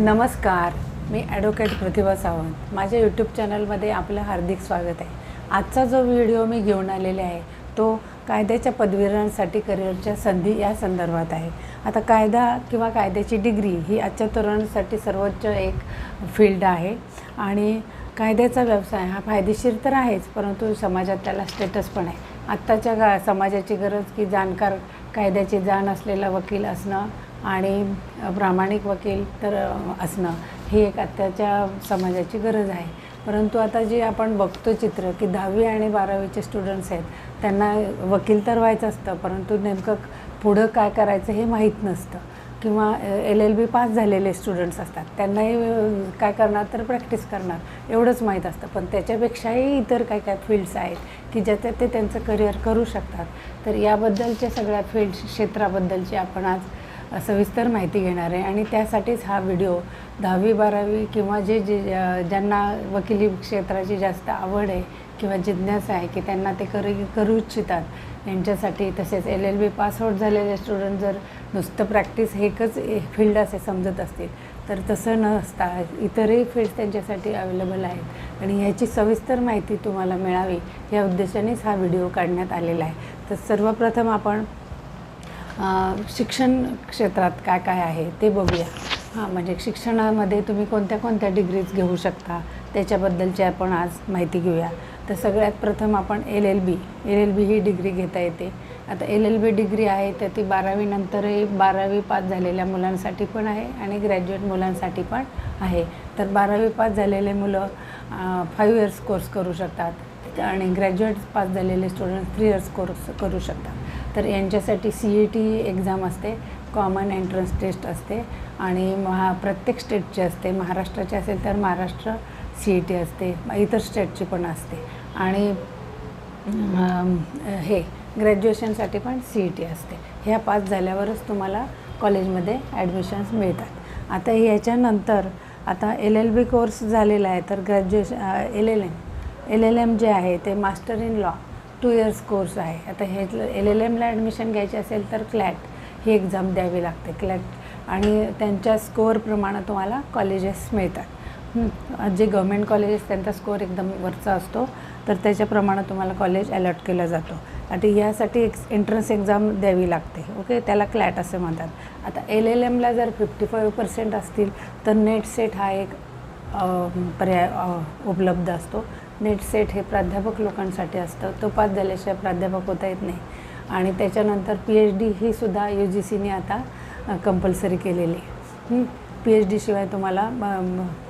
नमस्कार मी ॲडव्होकेट प्रतिभा सावंत. माझ्या यूट्यूब चॅनलमध्ये आपलं हार्दिक स्वागत आहे. आजचा जो व्हिडिओ मी घेऊन आलेले आहे तो कायद्याच्या पदवीधरांसाठी करिअरच्या संधी या संदर्भात आहे. आता कायदा किंवा कायद्याची डिग्री ही आजच्या तरुणांसाठी सर्वोच्च एक फील्ड आहे आणि कायद्याचा व्यवसाय हा फायदेशीर तर आहेच परंतु समाजात त्याला स्टेटस पण आहे. आत्ताच्या गा समाजाची गरज की जाणकार कायद्याची जाण असलेला वकील असणं आणि प्रामाणिक वकील तर असणं ही एक आत्ताच्या समाजाची गरज आहे. परंतु आता जे आपण बघतो चित्र की दहावी आणि बारावीचे स्टुडंट्स आहेत त्यांना वकील तर व्हायचं असतं परंतु नेमकं पुढं काय करायचं हे माहीत नसतं. किंवा एल एल बी पास झालेले स्टुडंट्स असतात त्यांनाही काय करणार तर प्रॅक्टिस करणार एवढंच माहीत असतं. पण त्याच्यापेक्षाही इतर काय काय फील्ड्स आहेत की ज्याच्यात ते त्यांचं करिअर करू शकतात. तर याबद्दलच्या सगळ्या फील्ड क्षेत्राबद्दलची आपण आज सविस्तर माहिती घेणार आहे. आणि त्यासाठीच हा व्हिडिओ दहावी बारावी किंवा जे जे ज्यांना वकिली क्षेत्राची जास्त आवड आहे किंवा जिज्ञासा आहे की त्यांना ते करू करू इच्छितात यांच्यासाठी तसेच L L B pass out झालेले स्टुडंट जर नुसतं प्रॅक्टिस हे एकच फील्ड असे समजत असतील तर तसं नसता. इतरही फील्ड त्यांच्यासाठी अवेलेबल आहेत. आणि ह्याची सविस्तर माहिती तुम्हाला मिळावी या उद्देशानेच हा व्हिडिओ काढण्यात आलेला आहे. तर सर्वप्रथम आपण शिक्षण क्षेत्रात काय काय आहे ते बघूया. हां म्हणजे शिक्षणामध्ये तुम्ही कोणत्या कोणत्या डिग्रीज घेऊ शकता त्याच्याबद्दलची आपण आज माहिती घेऊया. तर सगळ्यात प्रथम आपण L L B L L B ही डिग्री घेता येते. आता एल एल बी डिग्री आहे तर ती बारावीनंतरही बारावी पास झालेल्या मुलांसाठी पण आहे आणि ग्रॅज्युएट मुलांसाठी पण आहे. तर बारावी पास झालेले मुलं फाईव्ह इयर्स कोर्स करू शकतात आणि ग्रॅज्युएट पास झालेले स्टुडंट थ्री इयर्स कोर्स करू शकतात. तर यांच्यासाठी सी ई टी एक्झाम असते कॉमन एंट्रन्स टेस्ट असते आणि महा प्रत्येक स्टेटची असते. महाराष्ट्राची असेल तर महाराष्ट्र सी ई टी असते इतर स्टेटची पण असते. आणि हे ग्रॅज्युएशनसाठी पण सी ई टी असते. ह्या पास झाल्यावरच तुम्हाला कॉलेजमध्ये ॲडमिशन्स मिळतात. आता याच्यानंतर आता एल एल बी कोर्स झालेला आहे तर graduation L L M L L M जे आहे ते master in law two years course आहे. आता हे एल एल एमला ॲडमिशन घ्यायची असेल तर क्लॅट ही एक्झाम द्यावी लागते क्लॅट आणि त्यांच्या स्कोअरप्रमाणे तुम्हाला कॉलेजेस मिळतात. जे गव्हर्मेंट कॉलेजेस त्यांचा स्कोअर एकदम वरचा असतो तर त्याच्याप्रमाणे तुम्हाला कॉलेज अलॉट केला जातो. आता यासाठी एक एंट्रन्स एक्झाम द्यावी लागते ओके त्याला क्लॅट असे म्हणतात. आता एल एल एमला जर फिफ्टी फाईव्ह पर्सेंट असतील तर नेट सेट हा एक पर्याय उपलब्ध असतो. नेट सेट हे प्राध्यापक लोकांसाठी असतं. तो पास झाल्याशिवाय प्राध्यापक होता येत नाही. आणि त्याच्यानंतर पी एच डी ही सुद्धा यू जी सीने आता कंपल्सरी केलेली आहे. पी एच डीशिवाय तुम्हाला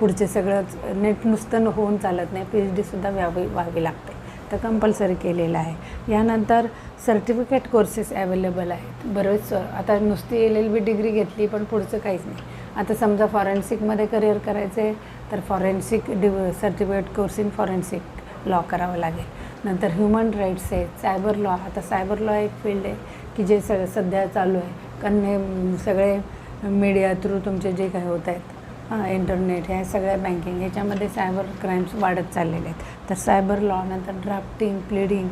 पुढचे सगळंच नेट नुसतं होऊन चालत नाही. पी एच डीसुद्धा व्हावी व्हावी लागते. तर कंपल्सरी केलेलं आहे. यानंतर सर्टिफिकेट कोर्सेस अवेलेबल आहेत. बरेच आता नुसती एल एल बी डिग्री घेतली पण पुढचं काहीच नाही. आता समजा फॉरेन्सिकमध्ये करिअर करायचे तर फॉरेन्सिक डिव certificate course in forensic law करावं लागेल. नंतर ह्युमन राईट्स आहे सायबर लॉ आता सायबर लॉ एक फील्ड आहे की जे सग सध्या चालू आहे. कारण हे सगळे मीडिया थ्रू तुमचे जे काही होत आहेत हां इंटरनेट ह्या सगळ्या बँकिंग ह्याच्यामध्ये सायबर क्राईम्स वाढत चाललेले आहेत. तर सायबर लॉ नंतर ड्राफ्टिंग प्लेडिंग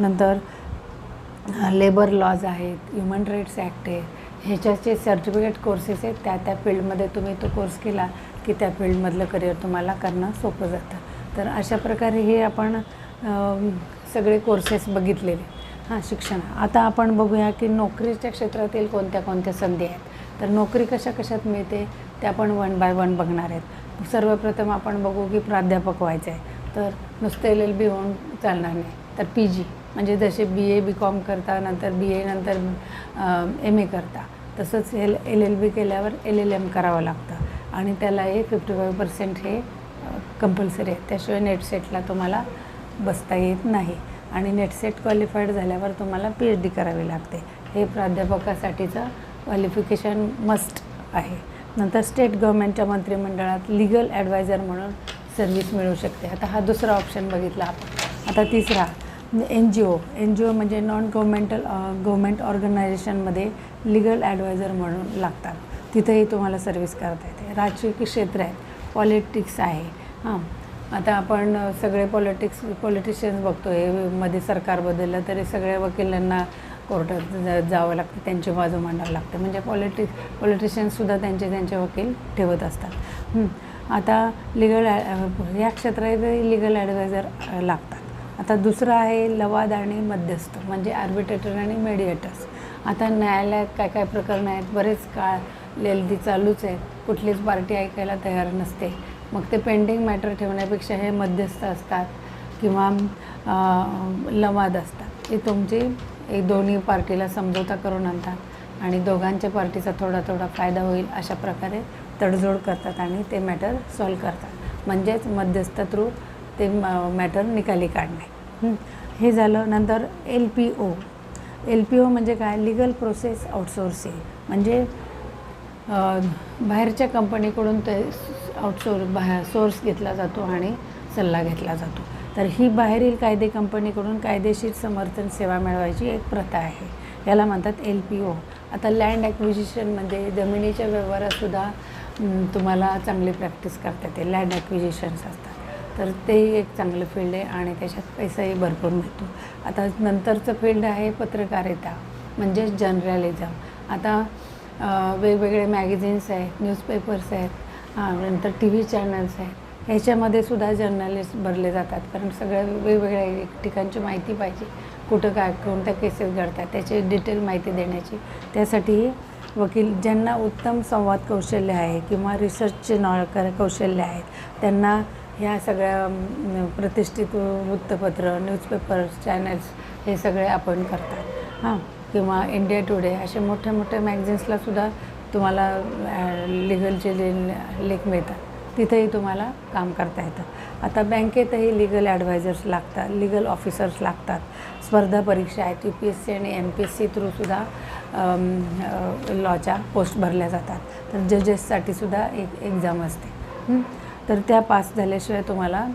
नंतर लेबर लॉज आहेत ह्युमन राईट्स ॲक्ट आहे. ह्याच्याचे सर्टिफिकेट कोर्सेस आहेत त्या त्या फील्डमध्ये तुम्ही तो कोर्स केला की त्या फील्डमधलं करिअर तुम्हाला करणं सोपं जातं. तर अशा प्रकारे हे आपण सगळे कोर्सेस बघितलेले. हां शिक्षण. आता आपण बघूया की नोकरीच्या क्षेत्रातील कोणत्या कोणत्या संधी आहेत. तर नोकरी कशा कशात मिळते ते आपण वन बाय वन बघणार आहेत. सर्वप्रथम आपण बघू की प्राध्यापक व्हायचं आहे तर नुसतं एल एल बी होऊन चालणार नाही. तर पी जी म्हणजे जसे बी ए बी कॉम करता नंतर बी ए नंतर एम ए करता. तसंच एल एल एल बी केल्यावर एल एल एम करावं लागतं. आणि त्याला हे फिफ्टी फाईव्ह पर्सेंट हे कंपल्सरी आहे. त्याशिवाय नेटसेटला तुम्हाला बसता येत नाही. आणि नेटसेट क्वालिफाईड झाल्यावर तुम्हाला पी एच डी करावी लागते. हे प्राध्यापकासाठीचं क्वालिफिकेशन मस्ट आहे. नंतर स्टेट गव्हर्मेंटच्या मंत्रिमंडळात लिगल ॲडवायझर म्हणून सर्व्हिस मिळू शकते. आता हा दुसरा ऑप्शन बघितला आपण. आता तिसरा N G O N G O म्हणजे नॉन गव्हर्मेंटल गव्हर्मेंट ऑर्गनायझेशनमध्ये लिगल ॲडवायझर म्हणून लागतात. तिथेही तुम्हाला सर्व्हिस करता येते. राजकीय क्षेत्र आहे. पॉलिटिक्स आहे. हां. आता आपण सगळे पॉलिटिक्स पॉलिटिशियन्स बघतो आहे मध्ये सरकार बदललं तरी सगळ्या वकिलांना कोर्टात जा जावं लागतं. त्यांची बाजू मांडावं लागते. म्हणजे पॉलिटिक पॉलिटिशियन्ससुद्धा त्यांचे त्यांचे वकील ठेवत असतात. आता लिगल या क्षेत्रातही लिगल ॲडवायझर लागतात. आता दुसरं आहे लवाद आणि मध्यस्थ म्हणजे आर्बिटेटर आणि मेडिएटर्स आता न्यायालयात काय काय प्रकरणं आहेत? बरेच काळ लेलदी चालूच आहे कुठलीच पार्टी ऐकायला तयार नसते. मग ते पेंडिंग मॅटर ठेवण्यापेक्षा हे मध्यस्थ असतात किंवा लवाद असतात. ते तुमची एक दोन्ही पार्टीला समझोता करून आणतात आणि दोघांच्या पार्टीचा थोडा थोडा फायदा होईल अशा प्रकारे तडजोड करतात आणि ते मॅटर सॉल्व करतात. म्हणजेच मध्यस्थ थ्रू ते मॅटर निकाली काढणे. हे. झालं नंतर L P O. L P O म्हणजे काय? लिगल प्रोसेस आउटसोर्सिंग म्हणजे बाहेरच्या कंपनीकडून ते आउटसोर्स बाहेर सोर्स घेतला जातो आणि सल्ला घेतला जातो. तर ही बाहेरील कायदे कंपनीकडून कायदेशीर समर्थन सेवा मिळवायची एक प्रथा आहे. याला म्हणतात एल पी ओ. आता लँड ॲक्विजिशनमध्ये म्हणजे जमिनीच्या व्यवहारातसुद्धा तुम्हाला चांगली प्रॅक्टिस करता येते. लँड ॲक्विजिशन्स असतात. तर ते एक चांगलं फील्ड आहे आणि त्याच्यात पैसाही भरपूर मिळतो. आता नंतरचं फील्ड आहे पत्रकारिता म्हणजेच जर्नलिझम. आता वेगवेगळे मॅगझिन्स आहेत न्यूजपेपर्स आहेत हां नंतर टी व्ही चॅनल्स आहेत. ह्याच्यामध्ये सुद्धा जर्नलिस्ट भरले जातात. कारण सगळ्या वेगवेगळ्या ठिकाणची माहिती पाहिजे. कुठं काय कोणत्या केसेस घडतात त्याची डिटेल माहिती देण्याची. त्यासाठी वकील ज्यांना उत्तम संवाद कौशल्य आहे किंवा रिसर्चचे नॉ कौशल्य आहेत त्यांना ह्या सगळ्या प्रतिष्ठित वृत्तपत्र न्यूजपेपर्स चॅनल्स हे सगळे आपण करतात. हां किंवा इंडिया टुडे असे मोठ्या मोठ्या मॅगझिन्सला सुद्धा तुम्हाला लिगलचे जे लेख मिळतात तिथेही तुम्हाला काम करता येतं. आता बँकेतही लिगल ॲडवायझर्स लागतात लिगल ऑफिसर्स लागतात. स्पर्धा परीक्षा आहेत यू पी एस सी आणि एम पी एस सी थ्रूसुद्धा लॉच्या पोस्ट भरल्या जातात. तर जजेससाठी सुद्धा एक एक्झाम असते. हं? तर त्या पास झाल्याशिवाय तुम्हाला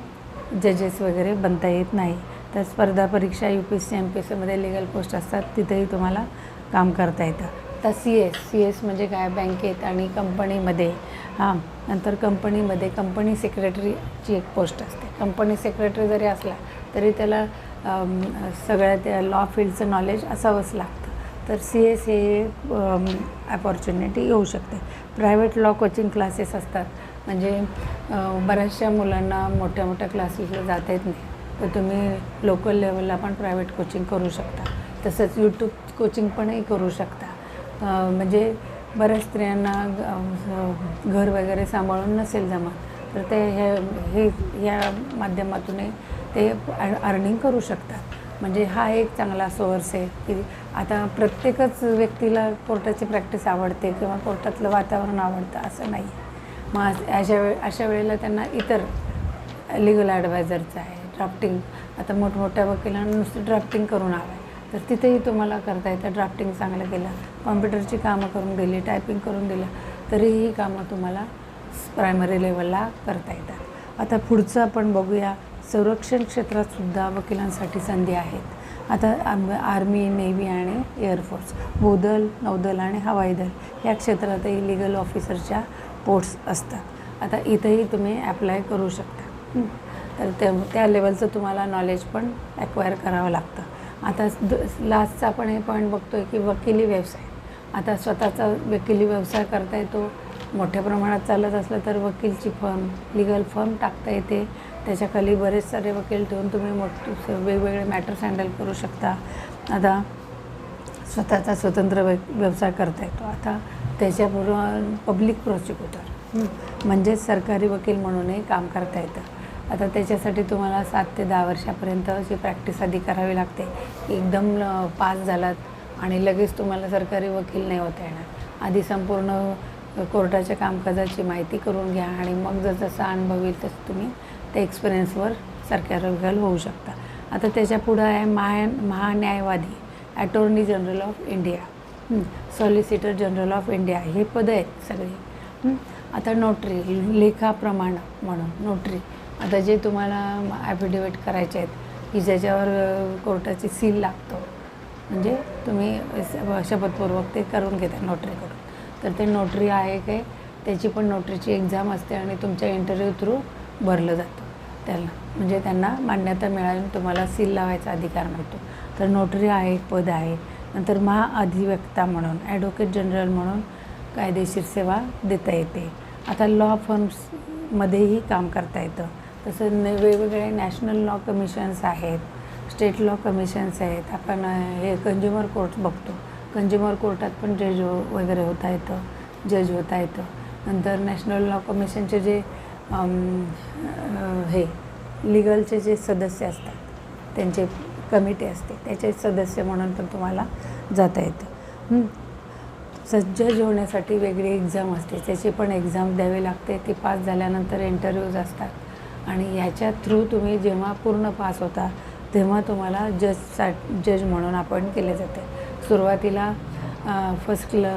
जजेस वगैरे बनता येत नाही. तर स्पर्धा परीक्षा U P S C M P S सीमध्ये लिगल पोस्ट असतात तिथेही तुम्हाला काम करता येतं. आता सी एस सी एस म्हणजे काय? बँकेत आणि कंपनीमध्ये. हां नंतर कंपनीमध्ये. कंपनी सेक्रेटरीची एक पोस्ट असते. कंपनी सेक्रेटरी जरी असला तरी त्याला सगळ्या त्या लॉ फील्डचं नॉलेज असावंच लागतं. तर सी एस हे अपॉर्च्युनिटी येऊ शकते. प्रायव्हेट लॉ कोचिंग क्लासेस असतात. म्हणजे बऱ्याचशा मुलांना मोठ्या मोठ्या क्लासेसला जाता येत नाही. तर तुम्ही लोकल लेवलला पण प्रायव्हेट कोचिंग करू शकता. तसंच यूट्यूब कोचिंग पणही करू शकता. म्हणजे बऱ्याच स्त्रियांना घर वगैरे सांभाळून नसेल जमत तर ते हे हे या माध्यमातूनही ते अर्निंग करू शकतात. म्हणजे हा एक चांगला सोर्स आहे की आता प्रत्येकच व्यक्तीला कोर्टाची प्रॅक्टिस आवडते किंवा कोर्टातलं वातावरण आवडतं असं नाही. मग अशा वेळ अशा वेळेला त्यांना इतर लिगल ॲडवायझरचं आहे ड्राफ्टिंग आता मोठमोठ्या वकिलांना नुसतं ड्राफ्टिंग करून हवं आहे तर तिथेही तुम्हाला करता येतं ड्राफ्टिंग चांगलं केलं. कॉम्प्युटरची कामं करून दिली टायपिंग करून दिलं तरीही ही कामं तुम्हाला प्रायमरी लेवलला करता येतात. आता पुढचं आपण बघूया संरक्षण क्षेत्रातसुद्धा वकिलांसाठी संधी आहेत. आता आर्मी नेव्ही आणि एअरफोर्स भूदल नौदल आणि हवाई दल या क्षेत्रातही लिगल ऑफिसरच्या पोस्ट्स असतात. आता इथंही तुम्ही ॲप्लाय करू शकता. तर त्या त्या लेवलचं तुम्हाला नॉलेज पण ॲक्वायर करावं लागतं. आता द लास्टचा आपण हे पॉईंट बघतो आहे की वकिली व्यवसाय. आता स्वतःचा वकिली व्यवसाय करता येतो. मोठ्या प्रमाणात चालत असलं तर वकीलची फर्म लिगल फर्म टाकता येते. त्याच्याखाली बरेच सारे वकील ठेवून तुम्ही मोठ वेगवेगळे मॅटर्स हँडल करू शकता. आता स्वतःचा स्वतंत्र व्य व्यवसाय करता येतो. आता त्याच्यापूर्व पब्लिक प्रोसिक्युटर म्हणजेच सरकारी वकील म्हणूनही काम करता येतं. आता त्याच्यासाठी तुम्हाला सात ते दहा वर्षापर्यंतची प्रॅक्टिस आधी करावी लागते. एकदम पास झालात आणि लगेच तुम्हाला सरकारी वकील नाही होता येणार. आधी संपूर्ण कोर्टाच्या कामकाजाची माहिती करून घ्या आणि मग जर जसा अनुभव येईल तसं तुम्ही त्या एक्सपिरियन्सवर सरकारी वकील होऊ शकता. आता त्याच्या पुढं आहे महा महान्यायवादी attorney general of India solicitor general of India हे पदं आहेत सगळी. आता नोटरी लेखाप्रमाण म्हणून नोटरी आता जे तुम्हाला ॲफिडेविट करायचे आहेत की ज्याच्यावर कोर्टाची सील लागतो म्हणजे तुम्ही शपथपूर्वक ते करून घेता नोटरीकडून तर ते नोटरी आहे काय त्याची पण नोटरीची एक्झाम असते आणि तुमच्या इंटरव्ह्यू थ्रू भरलं जातं. त्याला म्हणजे त्यांना मान्यता मिळाली तुम्हाला सील लावायचा अधिकार मिळतो. तर नोटरी आहे एक पद आहे. नंतर महाअधिवक्ता म्हणून ॲडव्होकेट जनरल म्हणून कायदेशीर सेवा देता येते. आता लॉ फर्म्समध्येही काम करता येतं. तसं न वेगवेगळे नॅशनल लॉ कमिशन्स आहेत स्टेट लॉ कमिशन्स आहेत. आपण हे कंझ्युमर कोर्ट बघतो. कंझ्युमर कोर्टात पण जज वगैरे होता येतं जज होता येतं. नंतर नॅशनल लॉ कमिशनचे जे हे लिगलचे जे सदस्य असतात त्यांचे कमिटी असते त्याचे सदस्य म्हणून पण तुम्हाला जाता येतं. हं. जज होण्यासाठी वेगळी एक्झाम असते त्याची पण एक्झाम द्यावी लागते ती पास झाल्यानंतर इंटरव्ह्यूज असतात. आणि ह्याच्या थ्रू तुम्ही जेव्हा पूर्ण पास होता तेव्हा तुम्हाला जज सा जज म्हणून आपण केले जाते. सुरुवातीला फर्स्ट क्ल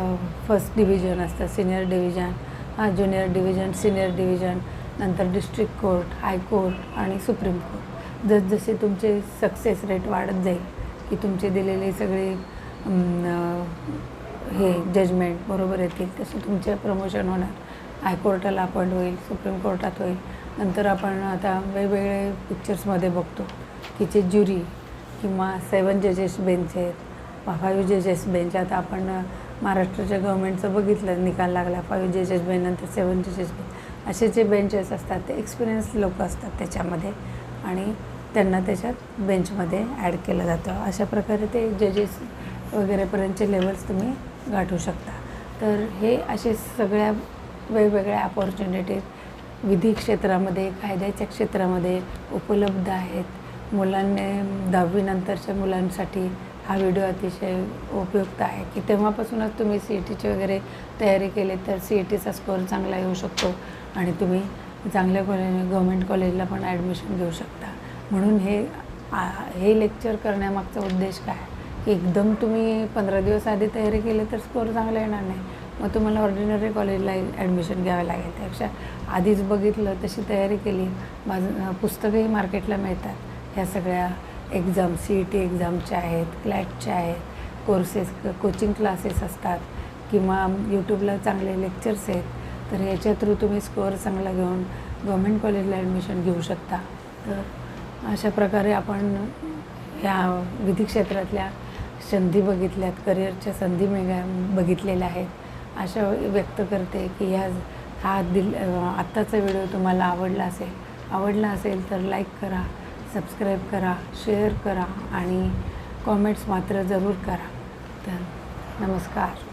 फर्स्ट डिव्हिजन असतं senior division junior division senior division नंतर डिस्ट्रिक्ट कोर्ट हायकोर्ट आणि सुप्रीम कोर्ट जसजसे तुमचे सक्सेस रेट वाढत जाईल की तुमचे दिलेले सगळे हे जजमेंट बरोबर येतील तसे तुमचे प्रमोशन होणार. हायकोर्टाला अपॉइंट होईल सुप्रीम कोर्टात होईल. नंतर आपण आता वेगवेगळे पिक्चर्समध्ये बघतो की जे ज्युरी किंवा सेवन जजेस बेंच आहेत फाईव्ह जजेस बेंच आता आपण महाराष्ट्राच्या गव्हर्मेंटचं बघितलं निकाल लागला फाईव्ह जजेस बेंच नंतर सेवन जजेस बेंच असे जे बेंचेस असतात ते एक्सपिरियन्स लोक असतात त्याच्यामध्ये. आणि त्यांना त्याच्यात बेंचमध्ये ॲड केलं जातं. अशा प्रकारे ते जजेस वगैरेपर्यंतचे लेवल्स तुम्ही गाठू शकता. तर हे असे सगळ्या वेगवेगळ्या अपॉर्च्युनिटीज विधी क्षेत्रामध्ये कायद्याच्या क्षेत्रामध्ये उपलब्ध आहेत. मुलांनी दहावीनंतरच्या मुलांसाठी हा व्हिडिओ अतिशय उपयुक्त आहे की तेव्हापासूनच तुम्ही सी ई टीची वगैरे तयारी केली तर सी ई टीचा स्कोअर चांगला येऊ शकतो आणि तुम्ही चांगल्या कॉलेज गव्हर्मेंट कॉलेजला पण ॲडमिशन घेऊ शकता. म्हणून हे आ- हे लेक्चर करण्यामागचा उद्देश काय? की एकदम तुम्ही पंधरा दिवस आधी तयारी केली तर स्कोअर चांगला येणार नाही. मग तुम्हाला ऑर्डिनरी कॉलेजला ॲडमिशन घ्यावं लागेल. त्यापेक्षा आधीच बघितलं तशी तयारी केली माझं पुस्तकंही मार्केटला मिळतात. ह्या सगळ्या एक्झाम सी ई टी एक्झामच्या आहेत क्लॅटच्या आहेत कोर्सेस कोचिंग क्लासेस असतात किंवा यूट्यूबला चांगले लेक्चर्स आहेत तर याच्या थ्रू तुम्ही स्कोअर चांगला घेऊन गव्हर्मेंट कॉलेजला ॲडमिशन घेऊ शकता. तर अशा प्रकारे आपण ह्या विधी क्षेत्रातल्या संधी बघितल्यात करिअरच्या संधी मेगा बघितलेल्या आहेत. अशा व्यक्त करते की ह्या हा दिल आत्ताचा व्हिडिओ तुम्हाला आवडला असेल आवडला असेल तर लाईक करा सबस्क्राईब करा शेअर करा आणि कॉमेंट्स मात्र जरूर करा. तर नमस्कार.